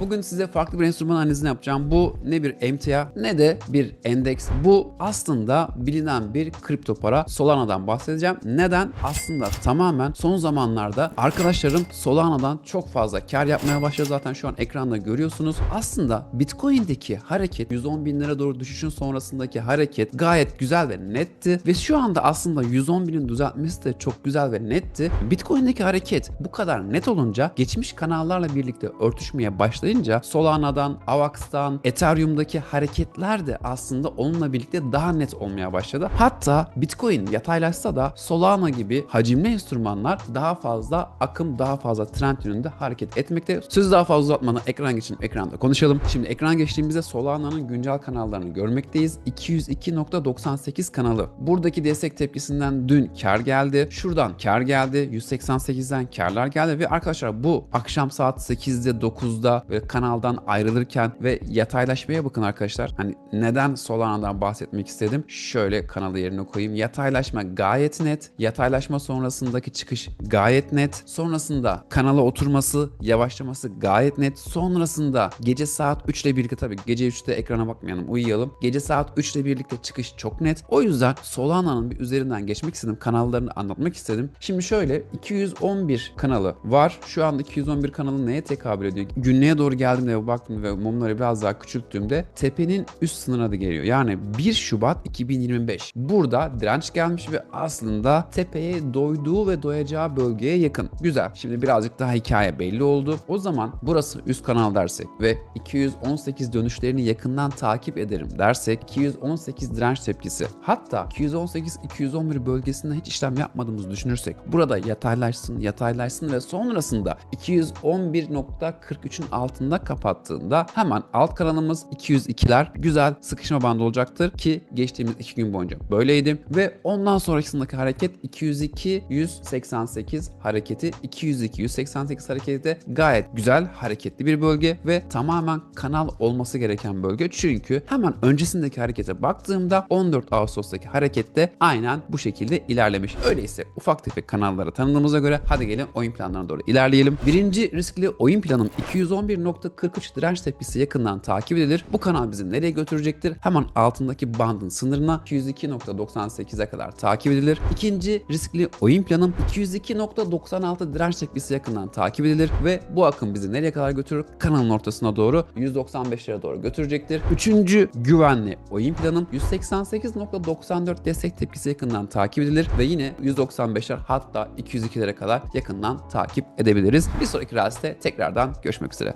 Bugün size farklı bir enstrüman analizini yapacağım. Bu ne bir emtia ne de bir endeks. Bu aslında bilinen bir kripto para Solana'dan bahsedeceğim. Neden? Aslında tamamen son zamanlarda arkadaşlarım Solana'dan çok fazla kar yapmaya başladı. Zaten şu an ekranda görüyorsunuz. Aslında Bitcoin'deki hareket 110 bin lira doğru düşüşün sonrasındaki hareket gayet güzel ve netti. Ve şu anda aslında 110 binin düzeltmesi de çok güzel ve netti. Bitcoin'deki hareket bu kadar net olunca geçmiş kanallarla birlikte örtüşmeye başlayınca Solana'dan, Avax'tan, Ethereum'daki hareketler de aslında onunla birlikte daha net olmaya başladı. Hatta Bitcoin yataylaşsa da Solana gibi hacimli enstrümanlar daha fazla akım, daha fazla trend yönünde hareket etmekte. Sözü daha fazla uzatmadan ekran geçin, ekranda konuşalım. Şimdi ekran geçtiğimizde Solana'nın güncel kanallarını görmekteyiz. 202.98 kanalı. Buradaki destek tepkisinden dün kar geldi. Şuradan kar geldi. 188'den karlar geldi ve arkadaşlar bu akşam saat 8'de 9'da böyle kanaldan ayrılırken ve yataylaşmaya bakın arkadaşlar. Hani neden Solana'dan bahsetmek istedim? Şöyle kanalı yerine koyayım. Yataylaşma gayet net. Yataylaşma sonrasındaki çıkış gayet net. Sonrasında kanala oturması, yavaşlaması gayet net. Sonrasında gece saat 3 ile birlikte tabii gece 3'te ekrana bakmayalım, uyuyalım. Gece saat 3 ile birlikte çıkış çok net. O yüzden Solana'nın bir üzerinden geçmek istedim. Kanallarını anlatmak istedim. Şimdi şöyle 211 kanalı var. Şu anda 211 kanalı neye tekabül ediyor? Günlüğe doğru geldiğimde ve baktım ve mumları biraz daha küçülttüğümde tepenin üst sınırına da geliyor. Yani 1 Şubat 2025. Burada direnç gelmiş ve aslında tepeye doyduğu ve doyacağı bölgeye yakın. Güzel. Şimdi birazcık daha hikaye belli oldu. O zaman burası üst kanal dersek ve 218 dönüşlerini yakından takip ederim dersek 218 direnç tepkisi. Hatta 218-211 bölgesinde hiç işlem yapmadığımızı düşünürsek burada yataylaşsın, yataylaşsın ve sonrasında 211.43'ün altında kapattığında hemen alt kanalımız 202'ler güzel sıkışma bandı olacaktır ki geçtiğimiz 2 gün boyunca böyleydi ve ondan sonrasındaki hareket 202 188 hareketi 202 188 hareketi de gayet güzel hareketli bir bölge ve tamamen kanal olması gereken bölge çünkü hemen öncesindeki harekete baktığımda 14 Ağustos'taki harekette aynen bu şekilde ilerlemiş. Öyleyse ufak tefek kanallara tanıdığımıza göre hadi gelin oyun planlarına doğru ilerleyelim. Birinci riskli oyun planım 211.43 direnç tepkisi yakından takip edilir. Bu kanal bizi nereye götürecektir? Hemen altındaki bandın sınırına 202.98'e kadar takip edilir. İkinci riskli oyun planım 202.96 direnç tepkisi yakından takip edilir ve bu akım bizi nereye kadar götürür? Kanalın ortasına doğru 195'lere doğru götürecektir. Üçüncü güvenli oyun planım 188.94 destek tepkisi yakından takip edilir ve yine 195'ler hatta 202'lere kadar yakından takip edebiliriz. Bir sonraki rastede tekrardan görüşmek üzere.